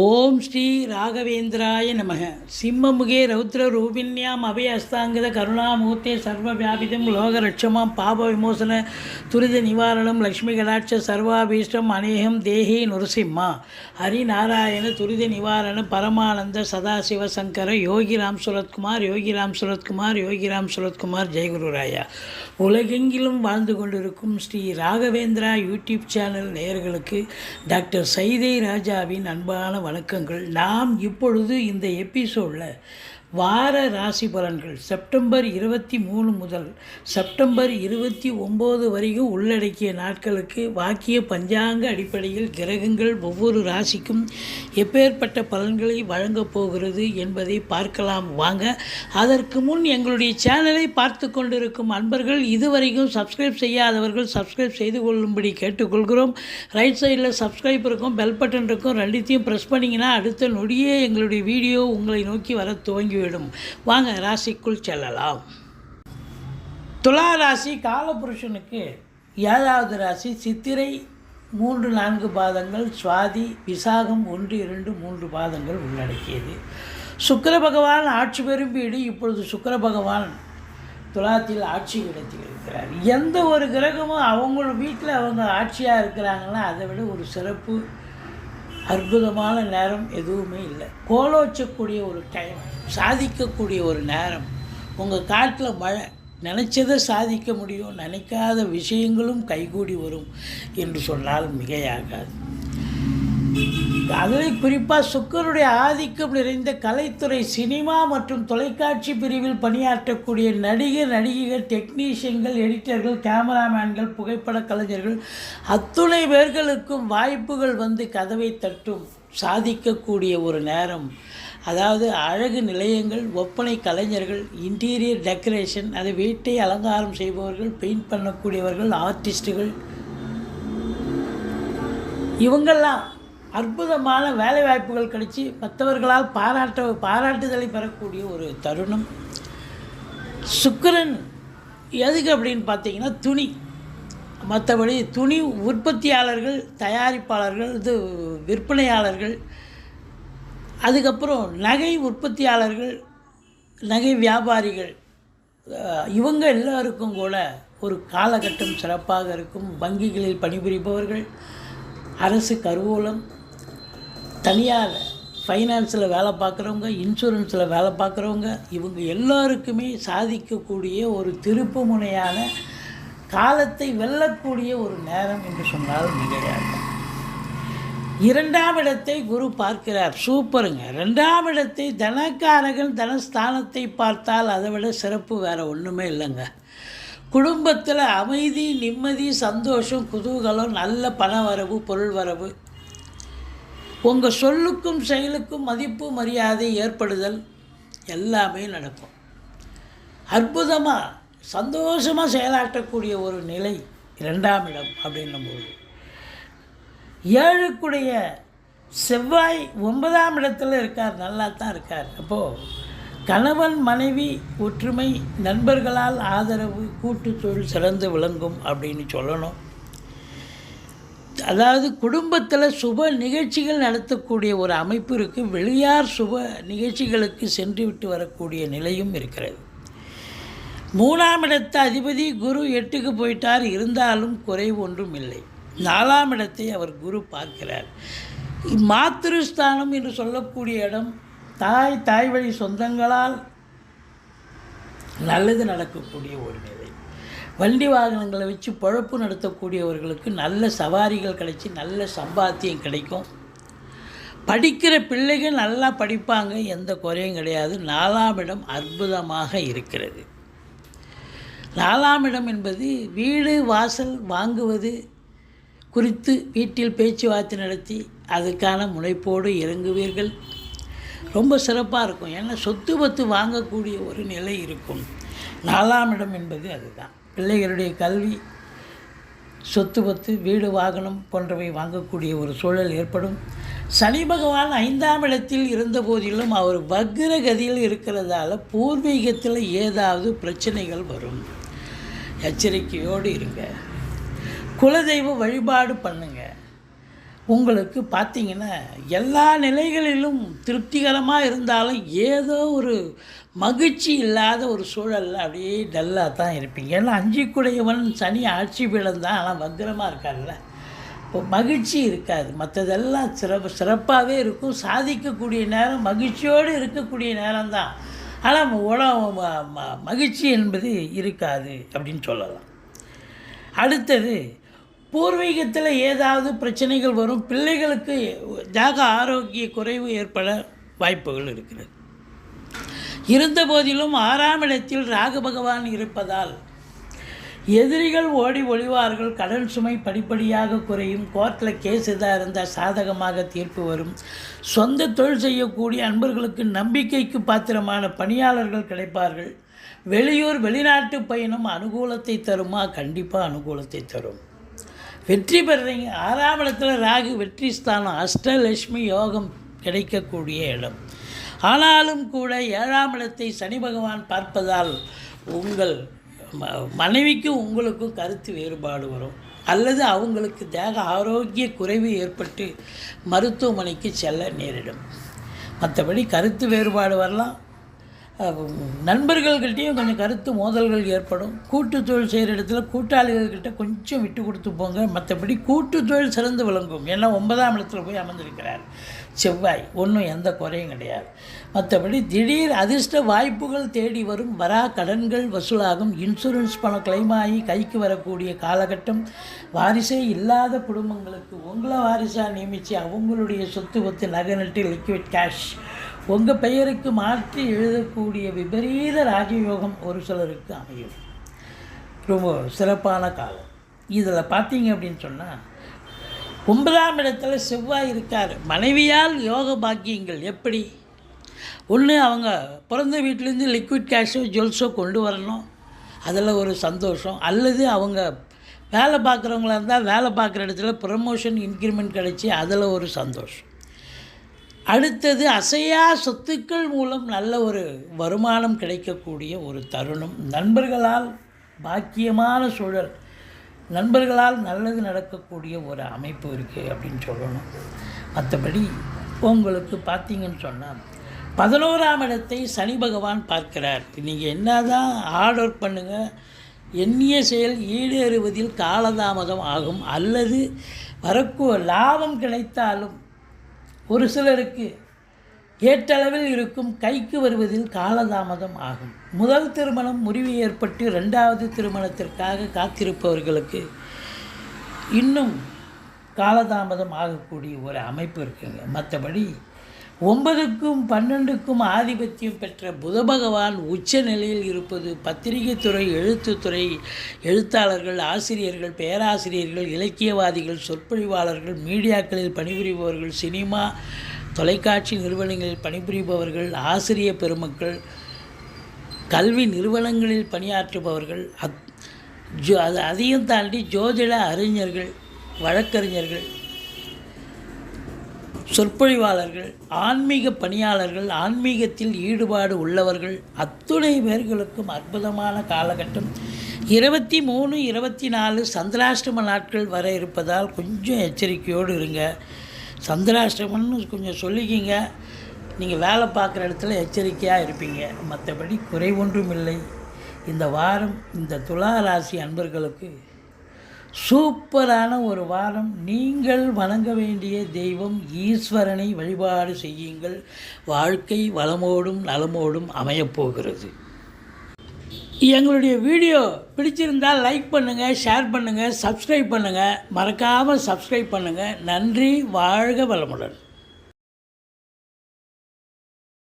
ஓம் ஸ்ரீ ராகவேந்திராய நமக. சிம்மமுகே ரௌத்ர ரூபிண்யாம் அபயஸ்தாங்கித கருணாமூர்த்தே சர்வ வியாபிதம் லோகரட்சமாம் பாப விமோசன துரித நிவாரணம் லக்ஷ்மி கடாட்ச சர்வாபீஷ்டம் அநேகம் தேஹி நுரசிம்மா. ஹரிநாராயண துரித நிவாரண பரமானந்த சதாசிவ சங்கர யோகிராம் சுரத்குமார் யோகிராம் சுரத்குமார் யோகிராம் சுரத்குமார் ஜெயகுருராயா உலகெங்கிலும் வாழ்ந்து கொண்டிருக்கும் ஸ்ரீ ராகவேந்திரா யூடியூப் சேனல் நேயர்களுக்கு டாக்டர் சைதை ராஜாவின் அன்பான வணக்கங்கள். நாம் இப்பொழுது இந்த எபிசோடில் வார ராசி பலன்கள். செப்டம்பர் இருபத்தி மூணு முதல் செப்டம்பர் இருபத்தி ஒம்பது வரைக்கும் உள்ளடக்கிய நாட்களுக்கு வாக்கிய பஞ்சாங்க அடிப்படையில் கிரகங்கள் ஒவ்வொரு ராசிக்கும் எப்பேற்பட்ட பலன்களை வழங்கப் போகிறது என்பதை பார்க்கலாம். வாங்க அதற்கு முன் எங்களுடைய சேனலை பார்த்து கொண்டிருக்கும் அன்பர்கள் இதுவரைக்கும் சப்ஸ்கிரைப் செய்யாதவர்கள் சப்ஸ்கிரைப் செய்து கொள்ளும்படி கேட்டுக்கொள்கிறோம். ரைட் சைடில் சப்ஸ்கிரைப் இருக்கும் பெல் பட்டன் இருக்கும் ரெண்டுத்தையும் ப்ரெஸ் பண்ணிங்கன்னா அடுத்த நொடியே எங்களுடைய வீடியோ உங்களை நோக்கி வர துவங்கி விடும். வாங்க ராசிக்குள் செல்லலாம். துலா ராசி காலபுருஷனுக்கு ஏழாவது ராசி சித்திரை மூன்று நான்கு பாதங்கள் சுவாதி விசாகம் ஒன்று இரண்டு மூன்று பாதங்கள் உள்ளடக்கியது. சுக்கிர பகவான் ஆட்சி பெறும் வீடு. இப்பொழுது சுக்கர பகவான் துலாத்தில் ஆட்சி இடத்தில் இருக்கிறார். எந்த ஒரு கிரகமும் அவங்க வீட்டில் அவங்க ஆட்சியாக இருக்கிறாங்கன்னா அதை விட ஒரு சிறப்பு அற்புதமான நேரம் எதுவுமே இல்லை. கோலோச்சக்கூடிய ஒரு டைம் சாதிக்கக்கூடிய ஒரு நேரம். உங்கள் காட்டில் மழை நினச்சதை சாதிக்க முடியும் நினைக்காத விஷயங்களும் கைகூடி வரும் என்று சொன்னால் மிகையாகாது. அதில் குறிப்பாக சுக்கருடைய ஆதிக்கம் நிறைந்த கலைத்துறை சினிமா மற்றும் தொலைக்காட்சி பிரிவில் பணியாற்றக்கூடிய நடிகர் நடிகைகள் டெக்னீஷியன்கள் எடிட்டர்கள் கேமராமேன்கள் புகைப்பட கலைஞர்கள் அத்துணை பேர்களுக்கும் வாய்ப்புகள் வந்து கதவை தட்டும் சாதிக்கக்கூடிய ஒரு நேரம். அதாவது அழகு நிலையங்கள் ஒப்பனை கலைஞர்கள் இன்டீரியர் டெக்கரேஷன் அதை வீட்டை அலங்காரம் செய்பவர்கள் பெயிண்ட் பண்ணக்கூடியவர்கள் ஆர்டிஸ்ட்டுகள் இவங்கெல்லாம் அற்புதமான வேலைவாய்ப்புகள் கிடைச்சி மற்றவர்களால் பாராட்ட பாராட்டுதலை பெறக்கூடிய ஒரு தருணம். சுக்கிரன் எதுக்கு அப்படின்னு பார்த்தீங்கன்னா துணி. மற்றபடி துணி உற்பத்தியாளர்கள் தயாரிப்பாளர்கள் இது விற்பனையாளர்கள் அதுக்கப்புறம் நகை உற்பத்தியாளர்கள் நகை வியாபாரிகள் இவங்க எல்லாருக்கும் கூட ஒரு காலகட்டம் சிறப்பாக இருக்கும். வங்கிகளில் பணிபுரிபவர்கள் அரசு கருவூலம் தனியார் ஃபைனான்ஸில் வேலை பார்க்குறவங்க இன்சூரன்ஸில் வேலை பார்க்குறவங்க இவங்க எல்லாருக்குமே சாதிக்கக்கூடிய ஒரு திருப்பு முனையான காலத்தை வெல்லக்கூடிய ஒரு நேரம் என்று சொன்னால் மிகையாகும் இரண்டாம் இடத்தை குரு பார்க்கிறார். சூப்பருங்க. ரெண்டாம் இடத்தை தனக்காரகன் தனஸ்தானத்தை பார்த்தால் அதை விட சிறப்பு வேறு ஒன்றுமே இல்லைங்க. குடும்பத்தில் அமைதி நிம்மதி சந்தோஷம் குதூகலம் நல்ல பண வரவு பொருள் வரவு உங்கள் சொல்லுக்கும் செயலுக்கும் மதிப்பு மரியாதை ஏற்படுதல் எல்லாமே நடக்கும். அற்புதமாக சந்தோஷமாக செயலாற்றக்கூடிய ஒரு நிலை இரண்டாம் இடம் அப்படின்னும்போது ஏழுக்குடைய செவ்வாய் ஒன்பதாம் இடத்துல இருக்கார் நல்லா தான் இருக்கார். அப்போது கணவன் மனைவி ஒற்றுமை நண்பர்களால் ஆதரவு கூட்டு தொழில் சிறந்து விளங்கும் அப்படின்னு சொல்லணும். அதாவது குடும்பத்தில் சுப நிகழ்ச்சிகள் நடத்தக்கூடிய ஒரு அமைப்பு இருக்குது வெளியார் சுப நிகழ்ச்சிகளுக்கு சென்று விட்டு வரக்கூடிய நிலையும் இருக்கிறது. மூணாம் இடத்த அதிபதி குரு எட்டுக்கு போயிட்டார். இருந்தாலும் குறைவு ஒன்றும் இல்லை. நாலாம் இடத்தை அவர் குரு பார்க்கிறார். மாத்திருஸ்தானம் என்று சொல்லக்கூடிய இடம் தாய் தாய் வழி சொந்தங்களால் நல்லது நடக்கக்கூடிய ஒரு நிலை. வண்டி வாகனங்களை வச்சு பொழப்பு நடத்தக்கூடியவர்களுக்கு நல்ல சவாரிகள் கிடைச்சி நல்ல சம்பாத்தியம் கிடைக்கும். படிக்கிற பிள்ளைகள் நல்லா படிப்பாங்க எந்த குறையும் கிடையாது. நாலாம் இடம் அற்புதமாக இருக்கிறது. நாலாம் இடம் என்பது வீடு வாசல் வாங்குவது குறித்து வீட்டில் பேச்சுவார்த்தை நடத்தி அதுக்கான முனைப்போடு இறங்குவீர்கள். ரொம்ப சிறப்பாக இருக்கும். ஏன்னா சொத்து பத்து வாங்கக்கூடிய ஒரு நிலை இருக்கும். நாலாம் இடம் என்பது அதுதான். பிள்ளைகளுடைய கல்வி சொத்து பத்து வீடு வாகனம் போன்றவை வாங்கக்கூடிய ஒரு சூழல் ஏற்படும். சனி பகவான் ஐந்தாம் இடத்தில் இருந்த போதிலும் அவர் வக்ரகதியில் இருக்கிறதால பூர்வீகத்தில் ஏதாவது பிரச்சனைகள் வரும். எச்சரிக்கையோடு இருங்க. குலதெய்வ வழிபாடு பண்ணுங்கள் உங்களுக்கு பார்த்தீங்கன்னா எல்லா நிலைகளிலும் திருப்திகரமாக இருந்தாலும் ஏதோ ஒரு மகிழ்ச்சி இல்லாத ஒரு சூழலில் அப்படியே டல்லாக தான் இருப்பீங்க. ஏன்னா அஞ்சு குடையவன் சனி ஆட்சி தான் ஆனால் வக்ரமாக இருக்கார்ல. இப்போ மகிழ்ச்சி இருக்காது. மற்றதெல்லாம் சிறப்பு சிறப்பாகவே இருக்கும். சாதிக்கக்கூடிய நேரம் மகிழ்ச்சியோடு இருக்கக்கூடிய நேரம்தான் ஆனால் உணவு ம- ம- மகிழ்ச்சி என்பது இருக்காது அப்படின்னு சொல்லலாம். அடுத்தது பூர்வீகத்தில் ஏதாவது பிரச்சனைகள் வரும் பிள்ளைகளுக்கு ஜாக ஆரோக்கிய குறைவு ஏற்பட வாய்ப்புகள் இருக்கிறது. இருந்த போதிலும் ஆறாம் இடத்தில் ராகு பகவான் இருப்பதால் எதிரிகள் ஓடி ஒளிவார்கள் கடன் சுமை படிப்படியாக குறையும் கோர்ட்டில் கேஸ் எதாக இருந்தால் சாதகமாக தீர்ப்பு வரும். சொந்த தொழில் செய்யக்கூடிய அன்பர்களுக்கு நம்பிக்கைக்கு பாத்திரமான பணியாளர்கள் கிடைப்பார்கள். வெளியூர் வெளிநாட்டு பயணம் அனுகூலத்தை தருமா? கண்டிப்பாக அனுகூலத்தை தரும். வெற்றி பெறுறீங்க. ஆறாம் இடத்துல ராகு வெற்றி ஸ்தானம் அஷ்டலட்சுமி யோகம் கிடைக்கக்கூடிய இடம். ஆனாலும் கூட ஏழாம் இடத்தை சனி பகவான் பார்ப்பதால் உங்கள் ம உங்களுக்கும் கருத்து வேறுபாடு வரும். அல்லது அவங்களுக்கு தேக ஆரோக்கிய குறைவு ஏற்பட்டு மருத்துவமனைக்கு செல்ல நேரிடும். மற்றபடி கருத்து வேறுபாடு வரலாம். நண்பர்கள்கிட்டயும் கொஞ்சம் கருத்து மோதல்கள் ஏற்படும். கூட்டு தொழில் செய்கிற இடத்துல கூட்டாளிகள்கிட்ட கொஞ்சம் விட்டு கொடுத்து போங்க. மற்றபடி கூட்டு தொழில் சிறந்து விளங்கும். ஏன்னா ஒன்பதாம் இடத்துல போய் அமர்ந்திருக்கிறார். செவ்வாய் ஒன்றும் எந்த குறையும் கிடையாது. மற்றபடி திடீர் அதிர்ஷ்ட வாய்ப்புகள் தேடி வரும். வரா கடன்கள் வசூலாகும். இன்சூரன்ஸ் பணம் claim ஆகி கைக்கு வரக்கூடிய காலகட்டம். வாரிசே இல்லாத குடும்பங்களுக்கு உங்களை வாரிசாக நியமித்து அவங்களுடைய சொத்து ஒத்து நகை நட்டு லிக்விட் கேஷ் உங்கள் பெயருக்கு மாற்றி எழுதக்கூடிய விபரீத ராஜயோகம் ஒரு சிலருக்கு அமையும். ரொம்ப சிறப்பான காலம். இதில் பார்த்தீங்க அப்படின்னு சொன்னால் ஒன்பதாம் இடத்துல செவ்வாய் இருக்கார். மனைவியால் யோக பாக்கியங்கள் எப்படி? ஒன்று அவங்க பிறந்த வீட்டிலேருந்து லிக்விட் கேஷோ ஜுவல்ஸோ கொண்டு வரணும். அதில் ஒரு சந்தோஷம். அல்லது அவங்க வேலை பார்க்குறவங்களா இருந்தால் வேலை பார்க்குற இடத்துல ப்ரமோஷன் இன்க்ரிமெண்ட் கிடச்சி அதில் ஒரு சந்தோஷம். அடுத்தது அசையா சொத்துக்கள் மூலம் நல்ல ஒரு வருமானம் கிடைக்கக்கூடிய ஒரு தருணம். நண்பர்களால் பாக்கியமான சூழல். நண்பர்களால் நல்லது நடக்கக்கூடிய ஒரு அமைப்பு இருக்குது அப்படின்னு சொல்லணும். மற்றபடி உங்களுக்கு பார்த்தீங்கன்னு சொன்னால் பதினோராம் இடத்தை சனி பகவான் பார்க்கிறார். நீங்கள் என்ன தான் ஆர்டர் ஒர்க் பண்ணுங்கள் எண்ணிய செயல் ஈடேறுவதில் காலதாமதம் ஆகும். அல்லது வரக்கு லாபம் கிடைத்தாலும் ஒரு சிலருக்கு ஏற்றளவில் இருக்கும் கைக்கு வருவதில் காலதாமதம் ஆகும். முதல் திருமணம் முறிவு ஏற்பட்டு ரெண்டாவது திருமணத்திற்காக காத்திருப்பவர்களுக்கு இன்னும் காலதாமதம் ஆகக்கூடிய ஒரு அமைப்பு இருக்குங்க. மற்றபடி ஒன்பதுக்கும் பன்னெண்டுக்கும் ஆதிபத்தியம் பெற்ற புத பகவான் உச்ச நிலையில் இருப்பது பத்திரிகை துறை எழுத்துத்துறை எழுத்தாளர்கள் ஆசிரியர்கள் பேராசிரியர்கள் இலக்கியவாதிகள் சொற்பொழிவாளர்கள் மீடியாக்களில் பணிபுரிபவர்கள் சினிமா தொலைக்காட்சி நிறுவனங்களில் பணிபுரிபவர்கள் ஆசிரிய பெருமக்கள் கல்வி நிறுவனங்களில் பணியாற்றுபவர்கள் அத் ஜோ அது அதையும் தாண்டி ஜோதிட அறிஞர்கள் வழக்கறிஞர்கள் சொற்பொழிவாளர்கள் ஆன்மீக பணியாளர்கள் ஆன்மீகத்தில் ஈடுபாடு உள்ளவர்கள் அத்துணை பேர்களுக்கும் அற்புதமான காலகட்டம். இருபத்தி மூணு இருபத்தி நாலு சந்திராஷ்டம நாட்கள் வர இருப்பதால் கொஞ்சம் எச்சரிக்கையோடு இருங்க. சந்திராஷ்டமம்னு கொஞ்சம் சொல்லிக்கிங்க. நீங்கள் வேலை பார்க்குற இடத்துல எச்சரிக்கையாக இருப்பீங்க. மற்றபடி குறை ஒன்றும் இல்லை இந்த வாரம் இந்த துலா ராசி அன்பர்களுக்கு சூப்பரான ஒரு வாரம். நீங்கள் வணங்க வேண்டிய தெய்வம் ஈஸ்வரனை வழிபாடு செய்யுங்கள். வாழ்க்கை வளமோடும் நலமோடும் அமையப்போகிறது. எங்களுடைய வீடியோ பிடிச்சிருந்தால் லைக் பண்ணுங்கள் ஷேர் பண்ணுங்கள் சப்ஸ்கிரைப் பண்ணுங்கள் மறக்காமல் சப்ஸ்கிரைப் பண்ணுங்கள் நன்றி வாழ்க வளமுடன்.